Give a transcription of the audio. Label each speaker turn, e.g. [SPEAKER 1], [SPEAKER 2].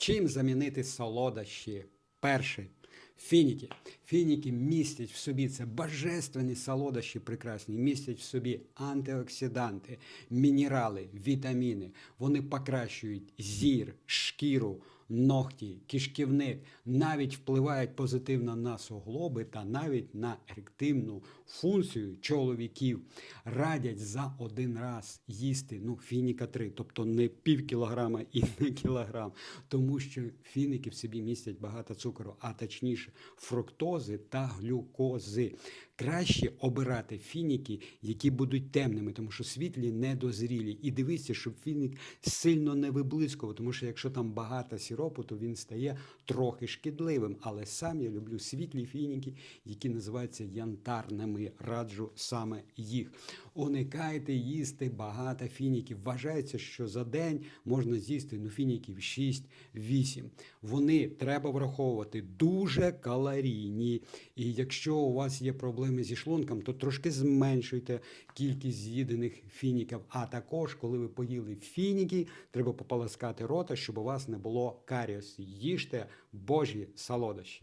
[SPEAKER 1] Чим замінити солодощі? Перше. Фініки. Фініки містять в собі це божественні солодощі прекрасні, містять в собі антиоксиданти, мінерали, вітаміни. Вони покращують зір, шкіру, ногті, кишківник, навіть впливають позитивно на суглоби та навіть на ерективну функцію чоловіків. Радять за один раз їсти ну, фініка 3, тобто не пів кілограма і не кілограм, тому що фіники в собі містять багато цукру, а точніше фруктози та глюкози. Краще обирати фініки, які будуть темними, тому що світлі недозрілі. І дивіться, щоб фінік сильно не виблискував, тому що якщо там багато сиропу, то він стає трохи шкідливим. Але сам я люблю світлі фініки, які називаються янтарними. Раджу саме їх. Уникайте їсти багато фініків. Вважається, що за день можна з'їсти ну, фініків 6-8. Вони треба враховувати дуже калорійні. І якщо у вас є проблеми зі шлунком, то трошки зменшуйте кількість з'їдених фініків. А також, коли ви поїли фініки, треба пополоскати рота, щоб у вас не було каріосу. Їжте божі солодощі.